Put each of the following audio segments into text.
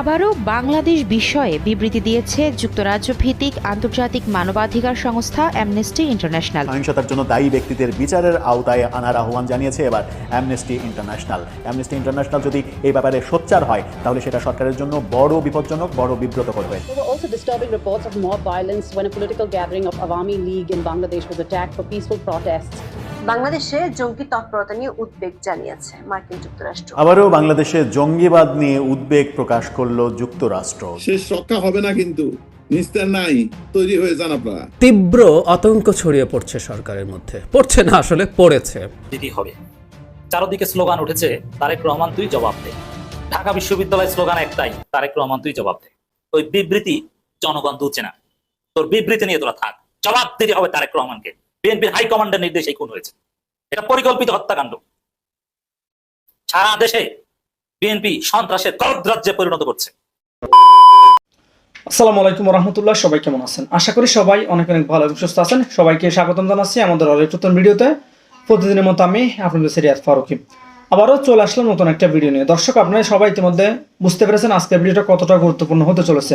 আবারও বাংলাদেশ বিষয়ে বিবৃতি দিয়েছে যুক্তরাজ্য ভিত্তিক আন্তর্জাতিক মানবাধিকার সংস্থা অ্যামনেস্টি ইন্টারন্যাশনাল সহিংসতার জন্য দায়ী ব্যক্তিদের বিচারের আওতায় আনার আহ্বান জানিয়েছে এবার অ্যামনেস্টি ইন্টারন্যাশনাল অ্যামনেস্টি ইন্টারন্যাশনাল যদি এই ব্যাপারে সোচ্চার হয় তাহলে সেটা সরকারের জন্য বড় বিপজ্জনক বড় বিব্রত করবে There were also disturbing reports of mob violence when a political gathering of Awami League in Bangladesh was attacked for peaceful protests. বাংলাদেশে জঙ্গি তৎপরতা নিয়ে উদ্বেগ জানিয়েছে মার্কিন যুক্তরাষ্ট্র। আবারও বাংলাদেশে জঙ্গিবাদ নিয়ে উদ্বেগ প্রকাশ করল যুক্তরাষ্ট্র। শেষ রক্ষা হবে না কিন্তু নিস্তার নাই তৈরি হয়ে যান আপনারা। তীব্র আতঙ্ক ছড়িয়ে পড়ছে সরকারের মধ্যে। পড়ছে না আসলে পড়েছে। দিদি হবে। চারদিকে স্লোগান উঠেছে তারেক রহমান তুই জবাব দে। ঢাকা বিশ্ববিদ্যালয়ের স্লোগান একটাই তারেক রহমান তুই জবাব দে। ওই বিবৃতি জনগণ তুলছে না। তোর বিবৃতি নিয়ে তোরা থাক। জবাব দিতে হবে তারেক রহমানকে। বিএনপির হাইকমান্ডের নির্দেশে খুন হয়েছে। এটা পরিকল্পিত হত্যাকাণ্ড। সারা দেশে বিএনপি সন্ত্রাসের গলদ্রাজ্যে পরিণত করছে। আসসালামু আলাইকুম রহমতুল্লাহ সবাই কেমন আছেন? আশা করি সবাই অনেক অনেক ভালো এবং সুস্থ আছেন। সবাইকে স্বাগতম জানাচ্ছি আমাদের আরেক নতুন ভিডিওতে। প্রতিদিনের মতো আমি আপনাদের সিরিয়াত ফারুকি। আবারও চলে আসলাম নতুন একটা ভিডিও নিয়ে। দর্শক, আপনারা সবাই ইতিমধ্যে বুঝতে পেরেছেন আজকের ভিডিওটা কতটা গুরুত্বপূর্ণ হতে চলেছে।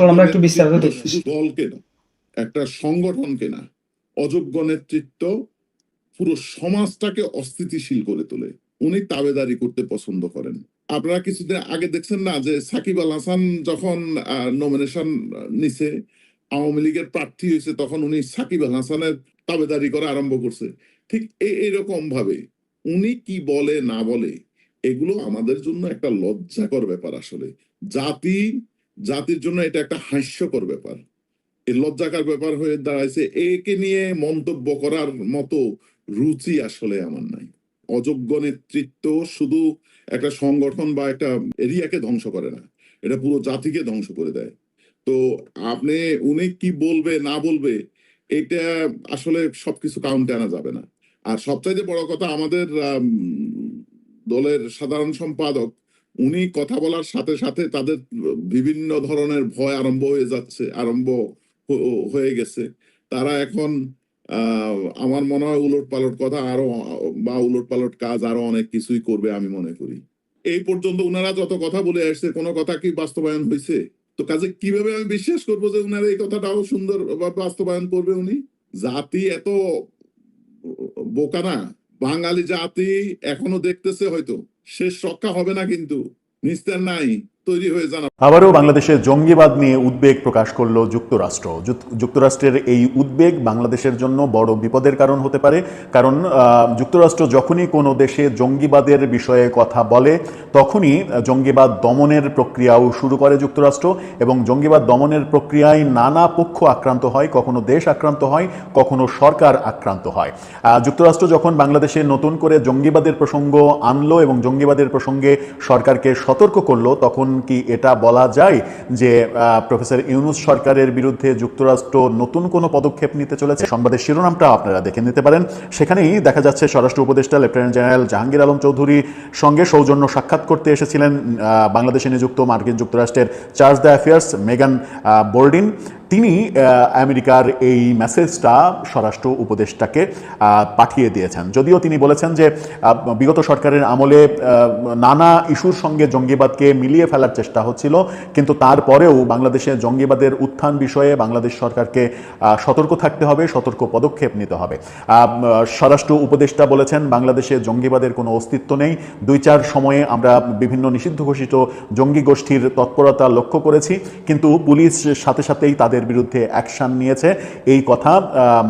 আমরা একটু বিস্তারিত দেখি। একটা অযোগ্য নেতৃত্ব পুরো সমাজটাকে অস্থিতিশীল করে তোলে। উনি তাবেদারি করতে পছন্দ করেন। আপনারা কিছুদিন আগে দেখছেন না যে সাকিব আল হাসান যখন নমিনেশন নিছে, আওয়ামী লীগের প্রার্থী হয়েছে, তখন উনি সাকিব আল হাসানের তাবেদারি করা আরম্ভ করছে। ঠিক এই এরকম ভাবে উনি কি বলে, না বলে, এগুলো আমাদের জন্য একটা লজ্জাকর ব্যাপার আসলে। জাতি জাতির জন্য এটা একটা হাস্যকর ব্যাপার। এই লজ্জাকার ব্যাপার হয়ে দাঁড়াইছে। একে নিয়ে মন্তব্য করার মতো রুচি আসলে আমার নাই। অযোগ্য নেতৃত্ব শুধু একটা সংগঠন বা একটা এরিয়াকে ধ্বংস করে না এটা পুরো জাতিকে ধ্বংস করে দেয়। তো আপনি উনি কি বলবে না বলবে এটা আসলে সবকিছু কাউন্টে আনা যাবে না। আর সবচাইতে বড় কথা আমাদের আম, দলের সাধারণ সম্পাদক উনি কথা বলার সাথে সাথে তাদের বিভিন্ন ধরনের ভয় আরম্ভ হয়ে যাচ্ছে, আরম্ভ হয়ে গেছে। তারা এখন আমার মনে হয় উলট পালট কথা আরও, বা উলট পালট কাজ আরও অনেক কিছুই করবে আমি মনে করি। এই পর্যন্ত উনারা যত কথা বলে আসছে, কোনো কথা কি বাস্তবায়ন হয়েছে তো কাজে কীভাবে আমি বিশ্বাস করব যে উনারা এই কথাটাও সুন্দর বাস্তবায়ন করবে উনি? জাতি এত বোকা না। বাঙালি জাতি এখনও দেখতেছে হয়তো। শেষ রক্ষা হবে না কিন্তু। নিস্তার নাই। তৈরি হয়ে আবারও বাংলাদেশে জঙ্গিবাদ নিয়ে উদ্বেগ প্রকাশ করল যুক্তরাষ্ট্র। যুক্তরাষ্ট্রের এই উদ্বেগ বাংলাদেশের জন্য বড় বিপদের কারণ হতে পারে। কারণ যুক্তরাষ্ট্র যখনই কোনো দেশে জঙ্গিবাদের বিষয়ে কথা বলে, তখনই জঙ্গিবাদ দমনের প্রক্রিয়াও শুরু করে যুক্তরাষ্ট্র এবং জঙ্গিবাদ দমনের প্রক্রিয়ায় নানা পক্ষ আক্রান্ত হয়, কখনো দেশ আক্রান্ত হয়, কখনো সরকার আক্রান্ত হয়। যুক্তরাষ্ট্র যখন বাংলাদেশে নতুন করে জঙ্গিবাদের প্রসঙ্গ আনলো এবং জঙ্গিবাদের প্রসঙ্গে সরকারকে সতর্ক করল, তখন কি এটা বলা যায় যে প্রফেসর ইউনুস সরকারের বিরুদ্ধে যুক্তরাষ্ট্র নতুন কোনো পদক্ষেপ নিতে চলেছে? সংবাদের শিরোনামটা আপনারা দেখে নিতে পারেন। সেখানেই দেখা যাচ্ছে স্বরাষ্ট্র উপদেষ্টা লেফটেন্যান্ট জেনারেল জাহাঙ্গীর আলম চৌধুরী সঙ্গে সৌজন্য সাক্ষাৎ করতে এসেছিলেন বাংলাদেশে নিযুক্ত মার্কিন যুক্তরাষ্ট্রের চার্জ দ্য অ্যাফেয়ার্স মেগান বোর্ডিন তিনি আমেরিকার এই মেসেজটা স্বরাষ্ট্র উপদেষ্টাকে পাঠিয়ে দিয়েছেন। যদিও তিনি বলেছেন যে বিগত সরকারের আমলে নানা ইস্যুর সঙ্গে জঙ্গিবাদকে মিলিয়ে ফেলার চেষ্টা হচ্ছিল, কিন্তু তারপরেও বাংলাদেশে জঙ্গিবাদের উত্থান বিষয়ে বাংলাদেশ সরকারকে সতর্ক থাকতে হবে, সতর্ক পদক্ষেপ নিতে হবে। স্বরাষ্ট্র উপদেষ্টা বলেছেন, বাংলাদেশে জঙ্গিবাদের কোনো অস্তিত্ব নেই। দুই চার সময়ে আমরা বিভিন্ন নিষিদ্ধ ঘোষিত জঙ্গি গোষ্ঠীর তৎপরতা লক্ষ্য করেছি, কিন্তু পুলিশ সাথে সাথেই তাদের তাদের বিরুদ্ধে অ্যাকশন নিয়েছে। এই কথা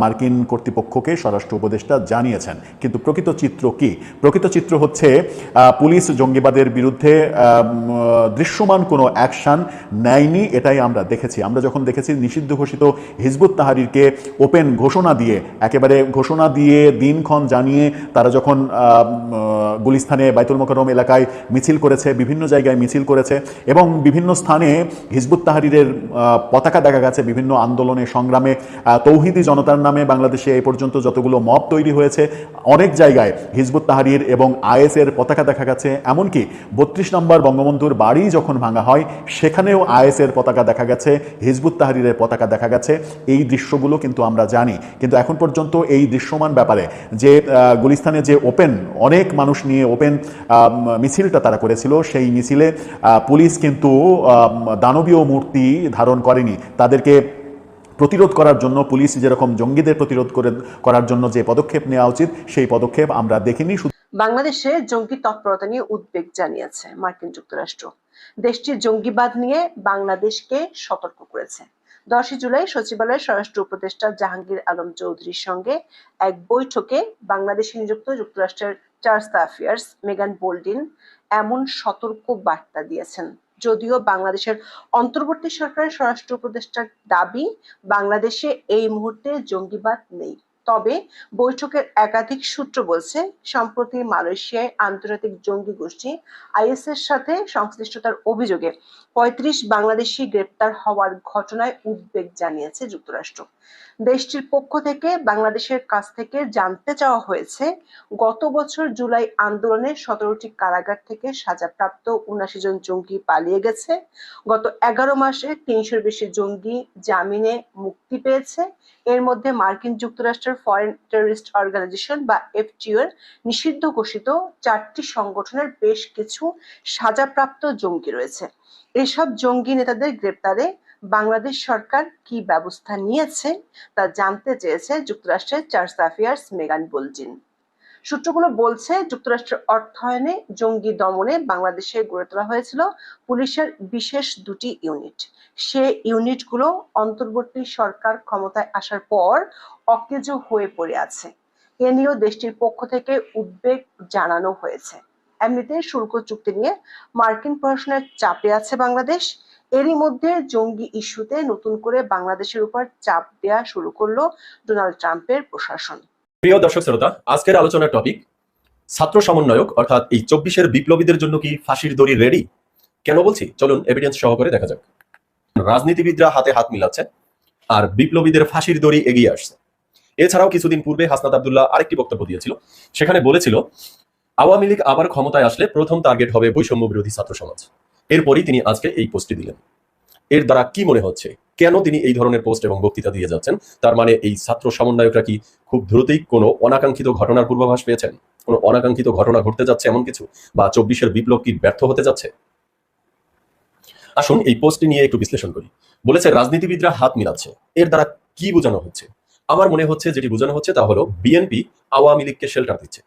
মার্কিন কর্তৃপক্ষকে স্বরাষ্ট্র উপদেষ্টা জানিয়েছেন। কিন্তু প্রকৃত চিত্র কি? প্রকৃত চিত্র হচ্ছে পুলিশ জঙ্গিবাদের বিরুদ্ধে দৃশ্যমান কোনো অ্যাকশন নেয়নি এটাই আমরা দেখেছি। আমরা যখন দেখেছি নিষিদ্ধ ঘোষিত হিজবুত তাহারিরকে ওপেন ঘোষণা দিয়ে একেবারে ঘোষণা দিয়ে দিনক্ষণ জানিয়ে তারা যখন উম, বাইতুল মোকাররম এলাকায় মিছিল করেছে বিভিন্ন জায়গায় মিছিল করেছে এবং বিভিন্ন স্থানে হিজবুত তাহারিরের পতাকা দেখা গেছে বিভিন্ন আন্দোলনে, সংগ্রামে তৌহিদি জনতার নামে বাংলাদেশে এই পর্যন্ত যতগুলো মব তৈরি হয়েছে, অনেক জায়গায় হিজবুত তাহারির এবং আইএসের পতাকা দেখা গেছে। এমনকি বত্রিশ নম্বর বঙ্গবন্ধুর বাড়ি যখন ভাঙা হয়, সেখানেও আইএসের পতাকা দেখা গেছে, হিজবুত তাহারিরের পতাকা দেখা গেছে। এই দৃশ্যগুলো কিন্তু আমরা জানি। কিন্তু এখন পর্যন্ত এই দৃশ্যমান ব্যাপারে যে গুলিস্তানে যে ওপেন, অনেক মানুষ নিয়ে ওপেন মিছিলটা তারা করেছিল, সেই মিছিলে পুলিশ কিন্তু দানবীয় মূর্তি ধারণ করেনি। তাদেরকে প্রতিরোধ করার জন্য, পুলিশ যেরকম জঙ্গিদের প্রতিরোধ করে, করার জন্য যে পদক্ষেপ নেওয়া উচিত, সেই পদক্ষেপ আমরা দেখিনি। বাংলাদেশে জঙ্গি তৎপরতা নিয়ে উদ্বেগ জানিয়েছে মার্কিন যুক্তরাষ্ট্র। দেশটির জঙ্গিবাদ নিয়ে বাংলাদেশকে সতর্ক করেছে। দশই জুলাই সচিবালয়ের স্বরাষ্ট্র উপদেষ্টা জাহাঙ্গীর আলম চৌধুরীর সঙ্গে এক বৈঠকে বাংলাদেশে নিযুক্ত যুক্তরাষ্ট্রের চার্জ অ্যাফেয়ার্স মেগান বোল্ডিন এমন সতর্ক বার্তা দিয়েছেন। যদিও বাংলাদেশের অন্তর্বর্তী সরকারের স্বরাষ্ট্র উপদেষ্টার দাবি, বাংলাদেশে এই মুহূর্তে জঙ্গিবাদ নেই। তবে বৈঠকের একাধিক সূত্র বলছে, সম্প্রতি মালয়েশিয়ায় আন্তর্জাতিক জঙ্গি গোষ্ঠী আইএস এর সাথে সংশ্লিষ্টতার অভিযোগে পঁয়ত্রিশ বাংলাদেশি গ্রেপ্তার হওয়ার ঘটনায় উদ্বেগ জানিয়েছে যুক্তরাষ্ট্র। দেশটির পক্ষ থেকে বাংলাদেশের কাছ থেকে জানতে চাওয়া হয়েছে, গত বছর জুলাই আন্দোলনে সতেরোটি কারাগার থেকে সাজাপ্রাপ্ত উনাশি জন জঙ্গি পালিয়ে গেছে। গত এগারো মাসে তিনশোর বেশি জঙ্গি জামিনে মুক্তি পেয়েছে। এর মধ্যে মার্কিন যুক্তরাষ্ট্রের ফরেন টেররিস্ট অর্গানাইজেশন বা এফটিও এর নিষিদ্ধ ঘোষিত চারটি সংগঠনের বেশ কিছু সাজাপ্রাপ্ত জঙ্গি রয়েছে। এসব জঙ্গি নেতাদের গ্রেপ্তারে বাংলাদেশ সরকার কি ব্যবস্থা নিয়েছে তা জানতে চেয়েছে যুক্তরাষ্ট্রের চার্জ অ্যাফেয়ার্স মেগান বোলজিন। সূত্রগুলো বলছে, যুক্তরাষ্ট্রের অর্থায়নে জঙ্গি দমনে বাংলাদেশে গড়ে তোলা হয়েছিল পুলিশের বিশেষ দুটি ইউনিট। সে ইউনিটগুলো অন্তর্বর্তী সরকার ক্ষমতায় আসার পর অকেজো হয়ে পড়ে আছে। এ নিয়েও দেশটির পক্ষ থেকে উদ্বেগ জানানো হয়েছে। এমনিতে শুল্ক চুক্তি নিয়ে মার্কিন প্রশাসনের চাপে আছে বাংলাদেশ। এরই মধ্যে জঙ্গি ইস্যুতে নতুন করে বাংলাদেশের উপর চাপ দেওয়া শুরু করল ডোনাল্ড ট্রাম্পের প্রশাসন। প্রিয় দর্শক শ্রোতা, আজকের আলোচনার টপিক ছাত্র সমন্বয়ক, অর্থাৎ এই চব্বিশের বিপ্লবীদের জন্য কি ফাঁসির দড়ি রেডি কেন বলছি? চলুন এভিডেন্স সহকারে দেখা যাক। রাজনীতিবিদরা হাতে হাত মিলাচ্ছে আর বিপ্লবীদের ফাঁসির দড়ি এগিয়ে আসছে। এছাড়াও কিছুদিন পূর্বে হাসনাত আবদুল্লাহ আরেকটি বক্তব্য দিয়েছিল। সেখানে বলেছিল, আওয়ামী লীগ আবার ক্ষমতায় আসলে প্রথম টার্গেট হবে বৈষম্য বিরোধী ছাত্র সমাজ। এরপরই তিনি আজকে এই পোস্টটি দিলেন। এর দ্বারা কি মনে হচ্ছে? কেন তিনি এই ধরনের পোস্ট এবং বক্তৃতা দিয়ে যাচ্ছেন? তার মানে এই ছাত্র সমন্বয়করা কি খুব দ্রুতই কোনো অনাকাঙ্ক্ষিত ঘটনার পূর্বাভাস পেয়েছেন? কোনো অনাকাঙ্ক্ষিত ঘটনা ঘটতে যাচ্ছে এমন কিছু? বা চব্বিশের বিপ্লব কি ব্যর্থ হতে যাচ্ছে? আসুন এই পোস্টটি নিয়ে একটু বিশ্লেষণ করি। বলেছে, রাজনীতিবিদরা হাত মিলাচ্ছে। এর দ্বারা কি বোঝানো হচ্ছে? আমার মনে হচ্ছে যেটি বোঝানো হচ্ছে তা হলো, বিএনপি আওয়ামী লীগকে শেল্টার দিচ্ছে।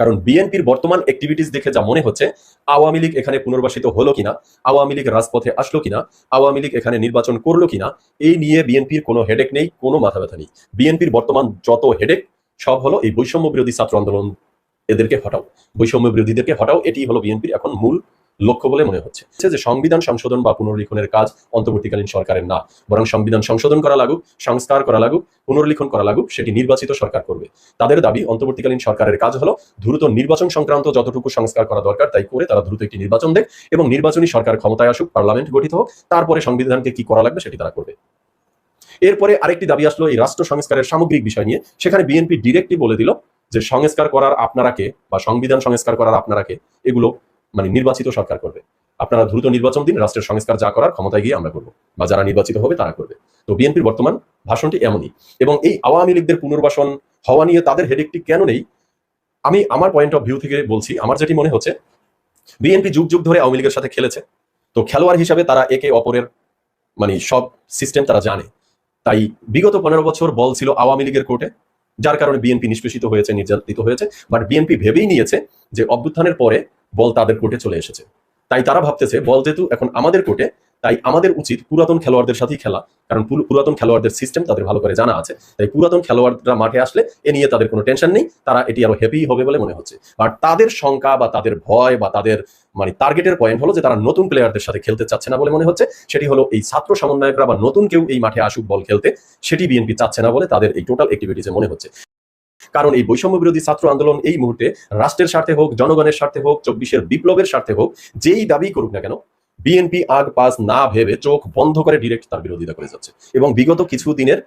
কারণ বিএনপির বর্তমান অ্যাক্টিভিটিস দেখে যা মনে হচ্ছে, আওয়ামী লীগ এখানে পুনর্বাসিত হলো কিনা, আওয়ামী লীগ রাজপথে আসলো কিনা, আওয়ামী লীগ এখানে নির্বাচন করল কিনা, এই নিয়ে বিএনপির কোনো হেডেক নেই, কোনো মাথা ব্যথা নেই। বিএনপির বর্তমান যত হেডেক সব হলো এই বৈষম্য বিরোধী ছাত্র আন্দোলন এদেরকে হটাও। বৈষম্য বিরোধীদেরকে হটাও এটি হলো বিএনপির এখন মূল লক্ষ্য বলে মনে হচ্ছে। যে সংবিধান সংশোধন বা পুনর্লিখনের কাজ অন্তর্বর্তীকালীন সরকারের না, বরং সংবিধান সংশোধন করা লাগুক, সংস্কার করা লাগুক, পুনর্লিখন করা লাগুক, সেটি নির্বাচিত সরকার করবে। তাদের দাবি অন্তর্বর্তীকালীন সরকারের কাজ হলো দ্রুত নির্বাচন সংক্রান্ত যতটুকু সংস্কার করা দরকার, তাই করে তারা দ্রুত একটি নির্বাচন দেখ এবং নির্বাচনী সরকার ক্ষমতায় আসুক, পার্লামেন্ট গঠিত হোক, তারপরে সংবিধানকে কি করা লাগবে সেটি তারা করবে। এরপরে আরেকটি দাবি আসলো এই রাষ্ট্র সংস্কারের সামগ্রিক বিষয় নিয়ে। সেখানে বিএনপি ডিরেক্টলি বলে দিল যে সংস্কার করার আপনারাকে বা সংবিধান সংস্কার করার আপনারাকে এগুলো মানে নির্বাচিত সরকার করবে। আপনারা দ্রুত নির্বাচন দিন, রাষ্ট্রের সংস্কার যা করার ক্ষমতায় গিয়ে আমরা করব। বা যারা নির্বাচিত হবে তারা করবে। তো বিএনপির বর্তমান ভাষণটি এমনই। এবং এই আওয়ামী লীগদের পুনর্বাসন হওয়া নিয়ে তাদের হেডেকটি কেন নেই? আমি আমার পয়েন্ট অফ ভিউ থেকে বলছি, আমার যেটি মনে হচ্ছে, বিএনপি যুগ যুগ ধরে আওয়ামী লীগের সাথে খেলেছে। তো খেলোয়াড় হিসাবে তারা একে অপরের মানে সব সিস্টেম তারা জানে। তাই বিগত পনেরো বছর বল ছিল আওয়ামী লীগের কোর্টে, যার কারণে বিএনপি নিষ্পেষিত হয়েছে, নির্যাতিত হয়েছে। বাট বিএনপি ভেবেই নিয়েছে যে অভ্যুত্থানের পরে বল তাদের কোর্টে চলে এসেছে। তাই তারা ভাবতেছে, বল যেহেতু এখন আমাদের কোর্টে, তাই আমাদের উচিত পুরাতন খেলোয়াড়দের সাথেই খেলা। কারণ পুরাতন খেলোয়াড়দের সিস্টেম তাদের ভালো করে জানা আছে। তাই পুরাতন খেলোয়াড়রা মাঠে আসলে এ নিয়ে তাদের কোনো টেনশন নেই। তারা এটি আরও হ্যাপি হবে বলে মনে হচ্ছে। আর তাদের শঙ্কা বা তাদের ভয় বা তাদের মানে টার্গেটের পয়েন্ট হলো যে তারা নতুন প্লেয়ারদের সাথে খেলতে চাচ্ছে না বলে মনে হচ্ছে। সেটি হলো এই ছাত্র সমন্বয়করা বা নতুন কেউ এই মাঠে আসুক বল খেলতে, সেটি বিএনপি চাচ্ছে না বলে তাদের এই টোটাল অ্যাক্টিভিটিসে মনে হচ্ছে। কারণ এই বৈষম্য বিরোধী ছাত্র আন্দোলন এই মুহূর্তে রাষ্ট্রের স্বার্থে হোক জনগণের স্বার্থে হোক চব্বিশের বিপ্লবের স্বার্থে হোক যেই দাবি করুক না কেন বিএনপি আগ পাস না ভেবে চোখ বন্ধ করে ডিরেক্ট তার বিরোধিতা করে যাচ্ছে। এবং বিগত কিছু দিনের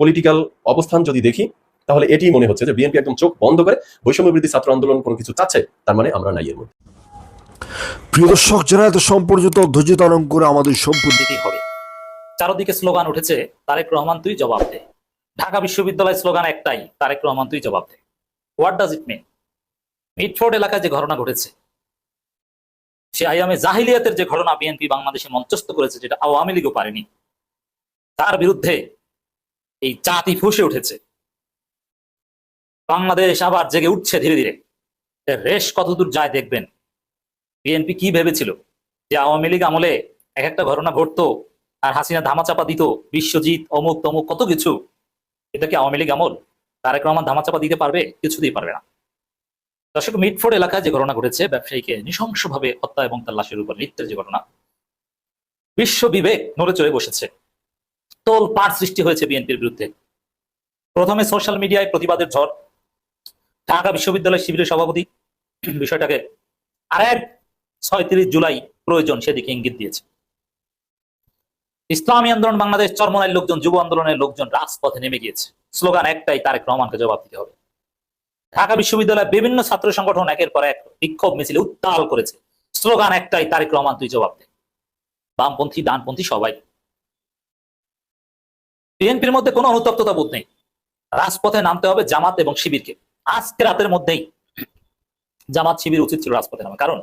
পলিটিক্যাল অবস্থান যদি দেখি তাহলে এটি মনে হচ্ছে যে বিএনপি একদম চোখ বন্ধ করে বৈষম্য বিরোধী ছাত্র আন্দোলন কোনো কিছু চাচ্ছে তার মানে আমরা নাই এর মধ্যে। প্রিয় দর্শক যারা এত সম্পর্কিত ধৈর্য ধারণ করে আমাদের সম্পূর্ণ দিতেই হবে চারদিকে স্লোগান উঠেছে তারেক রহমান তুই জবাব দে। ঢাকা বিশ্ববিদ্যালয় স্লোগান একটাই, তারেক রহমান, তুই জবাব দে। What does it mean Mitford এলাকায় যে ঘটনা ঘটেছে, সে আইয়ামে জাহিলিয়াতের যে ঘটনা বিএনপি বাংলাদেশে মঞ্চস্থ করেছে, যেটা আওয়ামী লীগও পারেনি, তার বিরুদ্ধে এই জাতি ফুসে উঠেছে। বাংলাদেশ আবার জেগে উঠছে ধীরে ধীরে। রেশ কতদূর যায় দেখবেন। বিএনপি কি ভেবেছিল? যে আওয়ামী লীগ আমলে এক একটা ঘটনা ঘটতো, আর হাসিনা ধামাচাপা দিত, বিশ্বজিৎ, অমুক, তমুক, কত কিছু এটা কি আওয়ামী লীগ আমল? তারেক রহমান ধামাচাপা দিতে পারবে? কিছুতেই পারবে না। দর্শক, মিটফোর্ড এলাকায় যে ঘটনা ঘটেছে, ব্যবসায়ীকে নৃশংসভাবে হত্যা এবং তার লাশের উপর নৃত্যের যে ঘটনা, বিশ্ব বিবেক নড়ে চড়ে বসেছে। তোল পাড় সৃষ্টি হয়েছে বিএনপির বিরুদ্ধে। প্রথমে সোশ্যাল মিডিয়ায় প্রতিবাদের ঝড়। ঢাকা বিশ্ববিদ্যালয় শিবিরের সভাপতি বিষয়টাকে আর আরেক ছয়ত্রিশ জুলাই প্রয়োজন সেদিকে ইঙ্গিত দিয়েছে। ইসলামী আন্দোলন বাংলাদেশ চরমনায়ের লোকজন, যুব আন্দোলনের লোকজন রাজপথে নেমে গিয়েছে। স্লোগান একটাই, তারেক রহমানকে জবাব দিতে হবে। ঢাকা বিশ্ববিদ্যালয়ের বিভিন্ন ছাত্র সংগঠন একের পর এক বিক্ষোভ মিছিলে উত্তাল করেছে। স্লোগান একটাই, তারেক রহমান, তুই জবাব দে। বামপন্থী, ডানপন্থী সবাই। বিএনপির মধ্যে কোনো অনুতপ্ততা বোধ নেই। রাজপথে নামতে হবে জামাত এবং শিবিরকে। আজকে রাতের মধ্যেই জামাত শিবির উচিত ছিল রাজপথে নামা। কারণ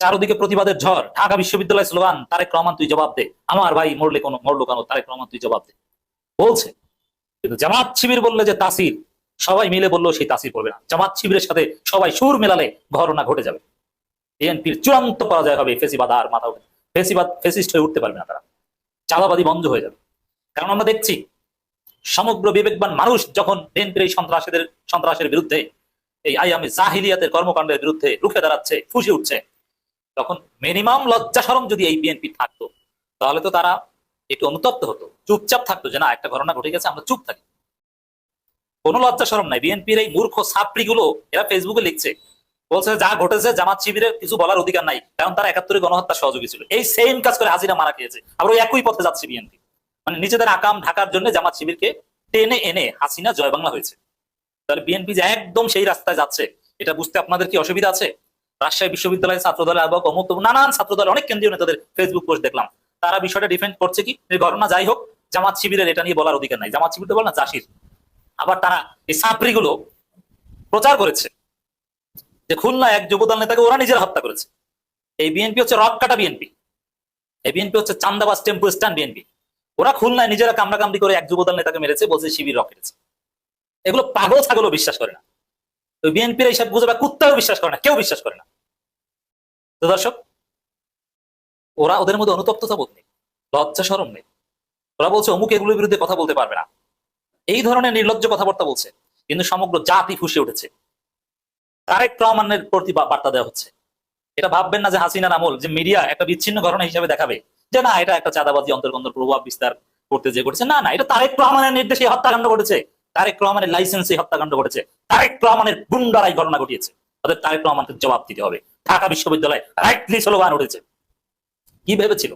চারদিকে প্রতিবাদের ঝড়। ঢাকা বিশ্ববিদ্যালয় স্লোগান, তারেক রহমান, তুই জবাব দে। আমার ভাই মরলে কোনো, মরলো কেন? তারেক রহমান, তুই জবাব দে। বলছে। কিন্তু জামাত শিবির বললে যে তাসির, সবাই মিলে বলল সেই তাসির পড়বে না। জামাত শিবিরের সাথে সবাই সুর মেলালে ঘটনা ঘটে যাবে। বিএনপির চূড়ান্ত পরাজয় হবে ফেসিবাদ, আর মাথা উঠে ফেসিবাদ ফেসিস্ট হয়ে উঠতে পারবে না তারা। চাঁদাবাদী বন্ধ হয়ে যাবে। কারণ আমরা দেখছি, সমগ্র বিবেকবান মানুষ যখন বিএনপির এই সন্ত্রাসীদের, সন্ত্রাসের বিরুদ্ধে, এই আইয়ামে জাহিলিয়াতের কর্মকাণ্ডের বিরুদ্ধে রুখে দাঁড়াচ্ছে, ফুসে উঠছে তখন মিনিমাম লজ্জা সরম যদি এই বিএনপি থাকতো, তাহলে তো তারা একটু অনুতপ্ত হতো, চুপচাপ থাকতো যে না, একটা ঘটনা ঘটে গেছে, আমরা চুপ থাকি। কোনো লজ্জা সরম নাই বিএনপির এই মূর্খ ছাত্রী গুলো এরা ফেসবুকে লিখছে, বলছে যা ঘটেছে জামাত শিবিরের কিছু বলার অধিকার নাই, কারণ তারা একাত্তরে গণহত্যা সহযোগী ছিল। এই সেম কাজ করে হাজিরা মারা খেয়েছে। আবার একই পথে যাচ্ছে বিএনপি মানে নিজেদের আকাম ঢাকার জন্য জামাত শিবিরকে টেনে এনে হাসিনা জয় বাংলা হয়েছে। তাহলে বিএনপি যে একদম সেই রাস্তায় যাচ্ছে, এটা বুঝতে আপনাদের কি অসুবিধা আছে? রাজশাহী বিশ্ববিদ্যালয়ের ছাত্র দলের আহ্বায়ক অমুক নানান ছাত্র দলের অনেক কেন্দ্রীয় নেতাদের ফেসবুক পোস্ট দেখলাম। তারা বিষয়টা ডিফেন্ড করছে কি? ঘটনা যাই হোক, জামাত শিবিরের এটা নিয়ে বলার অধিকার নাই। জামাত শিবির তো বল না, জাসির। আবার তারা এই সাপড়ি গুলো প্রচার করেছে যে খুলনা এক যুবদল নেতাকে ওরা নিজেরা হত্যা করেছে। এই বিএনপি হচ্ছে রক কাটা বিএনপি। এই বিএনপি হচ্ছে চান্দাবাস টেম্পু স্ট্যান্ড বিএনপি। ওরা খুলনায় নিজেরা কামড়াকামড়ি করে এক যুবদল নেতাকে মেরেছে, বলছে শিবির রকেটেছে এগুলো পাগল ছাগলও বিশ্বাস করে না। বিএনপির এইসব গুজবে কুত্তাও বিশ্বাস করে না, কেউ বিশ্বাস করে না। তো দর্শক, ওরা ওদের মধ্যে অনুতপ্ততা বোধ নেই, লজ্জা সরম নেই। ওরা বলছে, অমুক এগুলোর বিরুদ্ধে কথা বলতে পারবে না। এই ধরনের নির্লজ্জ কথাবার্তা বলছে, কিন্তু সমগ্র জাতি ফুসে উঠেছে। তারেক রহমানের প্রতি বার্তা দেওয়া হচ্ছে। এটা ভাববেন না যে হাসিনার আমল যে মিডিয়া একটা বিচ্ছিন্ন ঘটনা হিসেবে দেখাবে, যে না, এটা একটা চাঁদাবাজি অন্তর্গত প্রভাব বিস্তার করতে যে ঘটেছে। না না, এটা তারেক রহমানের নির্দেশে হত্যাকাণ্ড ঘটেছে। তারেক রহমানের লাইসেন্সে হত্যাকাণ্ড ঘটেছে। তারেক রহমানের গুন্ডারাই ঘটনা ঘটিয়েছে। তাদের তারেক রহমানকে জবাব দিতে হবে। ঢাকা বিশ্ববিদ্যালয় রাইটলি স্লোগান উঠেছে। কি ভেবেছিল?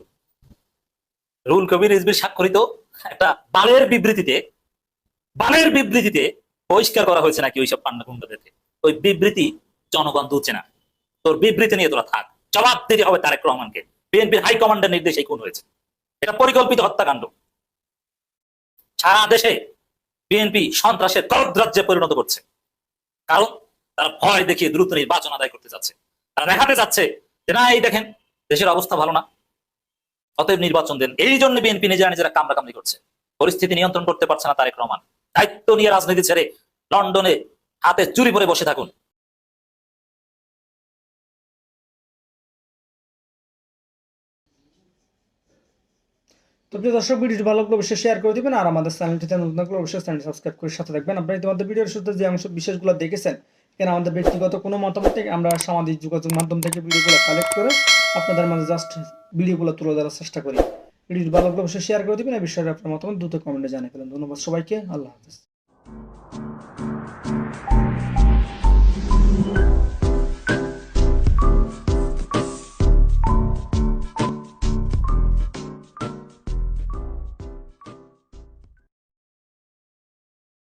রুল কবির রিজবির স্বাক্ষরিত একটা বালের বিবৃতিতে বালের বিবৃতিতে বহিষ্কার করা হয়েছে নাকি ওইসব পান্না গুন্ডাদেরকে ওই বিবৃতি জনগণ দুচ্ছে না। তোর বিবৃতি নিয়ে তোরা থাক। জবাব দিতে হবে তারেক রহমানকে। বিএনপির হাইকমান্ডের নির্দেশে খুন হয়েছে। এটা পরিকল্পিত হত্যাকাণ্ড। সারা দেশে বিএনপি সন্ত্রাসের রাজ্যে পরিণত করছে। কারণ তারা ভয় দেখিয়ে দ্রুত নির্বাচন আদায় করতে যাচ্ছে। তারা দেখাতে যাচ্ছে। যে না এই দেখেন, দেশের অবস্থা ভালো না। অতএব নির্বাচন দেন। এই জন্য বিএনপি নিজেরা নিজেরা কামড়াকামড়ি করছে। পরিস্থিতি নিয়ন্ত্রণ করতে পারছে না তারেক রহমান। দায়িত্ব নিয়ে রাজনীতি ছেড়ে লন্ডনে হাতে চুরি পরে বসে থাকুন। দর্শক, ভিডিওটি ভালো লাগলে অবশ্যই শেয়ার করে দিবেন। আর আমাদের চ্যানেলটিতে নতুন থাকলে অবশ্যই চ্যানেলটি সাবস্ক্রাইব করে সাথে থাকবেন। আপনারা ইতিমধ্যে ভিডিওর শুরুতে যে অংশ বিশেষগুলো দেখেছেন এখানে আমাদের ব্যক্তিগত কোনো মতামত থেকে আমরা সামাজিক যোগাযোগ মাধ্যম থেকে ভিডিওগুলো কালেক্ট করে আপনাদের মাঝে জাস্ট ভিডিওগুলো তুলে ধরার চেষ্টা করি। ভিডিওটি ভালো লাগলে অবশ্যই শেয়ার করে দেবেন। এই বিষয়ে আপনার মতামত দ্রুত কমেন্টে জানিয়ে ফেলেন। ধন্যবাদ সবাইকে। আল্লাহ হাফিজ।